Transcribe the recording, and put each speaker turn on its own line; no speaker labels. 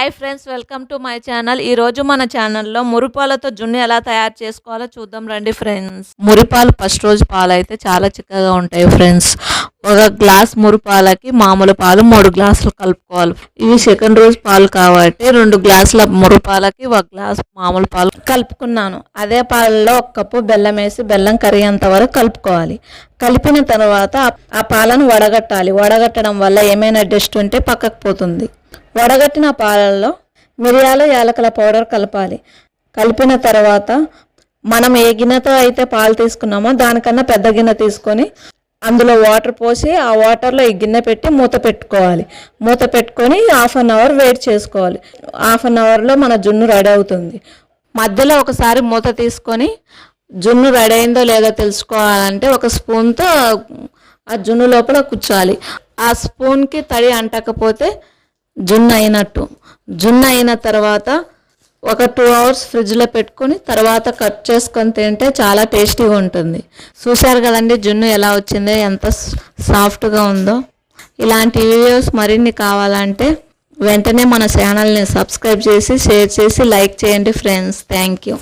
Hi friends welcome to my channel ఈ రోజు మన ఛానల్లో మురిపాలతో జున్ను ఎలా తయారు చేసుకోవాలో చూద్దాం రండి ఫ్రెండ్స్ మురిపాలు ఫస్ట్ రోజు పాలు అయితే చాలా చిక్కగా ఉంటాయి ఫ్రెండ్స్ ఒక గ్లాస్ మురిపాలకి మామూలు పాలు మూడు గ్లాసులు కలుపుకోవాలి. ఇవి సెకండ్ రోజు పాలు కాబట్టి రెండు గ్లాసుల మురుపాలకి ఒక గ్లాస్ మామూలు పాలు కలుపుకున్నాను. అదే పాలలో ఒక కప్పు బెల్లం వేసి బెల్లం కరిగేంత వరకు కలుపుకోవాలి. కలిపిన తర్వాత ఆ- పాలను వడగట్టాలి. వడగట్టడం వల్ల ఏమైనా డస్ట్ ఉంటే పక్కకు పోతుంది. వడగట్టిన పాలల్లో మిరియాలు యాలకుల పౌడర్ కలపాలి. కలిపిన తర్వాత మనం ఏ గిన్నెతో అయితే పాలు తీసుకున్నామో దానికన్నా పెద్ద గిన్నె తీసుకొని అందులో వాటర్ పోసి ఆ వాటర్లో ఈ గిన్నె పెట్టి మూత పెట్టుకోవాలి. మూత పెట్టుకొని హాఫ్ అన్ అవర్ వెయిట్ చేసుకోవాలి. హాఫ్ అన్ అవర్లో మన జున్ను రెడీ అవుతుంది. మధ్యలో ఒకసారి మూత తీసుకొని జున్ను రెడీ అయిందో లేదో తెలుసుకోవాలంటే ఒక స్పూన్తో ఆ జున్ను లోపల కూర్చోవాలి. ఆ స్పూన్కి తడి అంటకపోతే జున్ను అయినట్టు. జున్ను అయిన తర్వాత ఒక టూ అవర్స్ ఫ్రిడ్జ్లో పెట్టుకుని తర్వాత కట్ చేసుకొని తింటే చాలా టేస్టీగా ఉంటుంది. చూశారు కదండి జున్ను ఎలా వచ్చిందో ఎంత సాఫ్ట్గా ఉందో. ఇలాంటి వీడియోస్ మరిన్ని కావాలంటే వెంటనే మన ఛానల్ని సబ్స్క్రైబ్ చేసి షేర్ చేసి లైక్ చేయండి ఫ్రెండ్స్ థ్యాంక్ యూ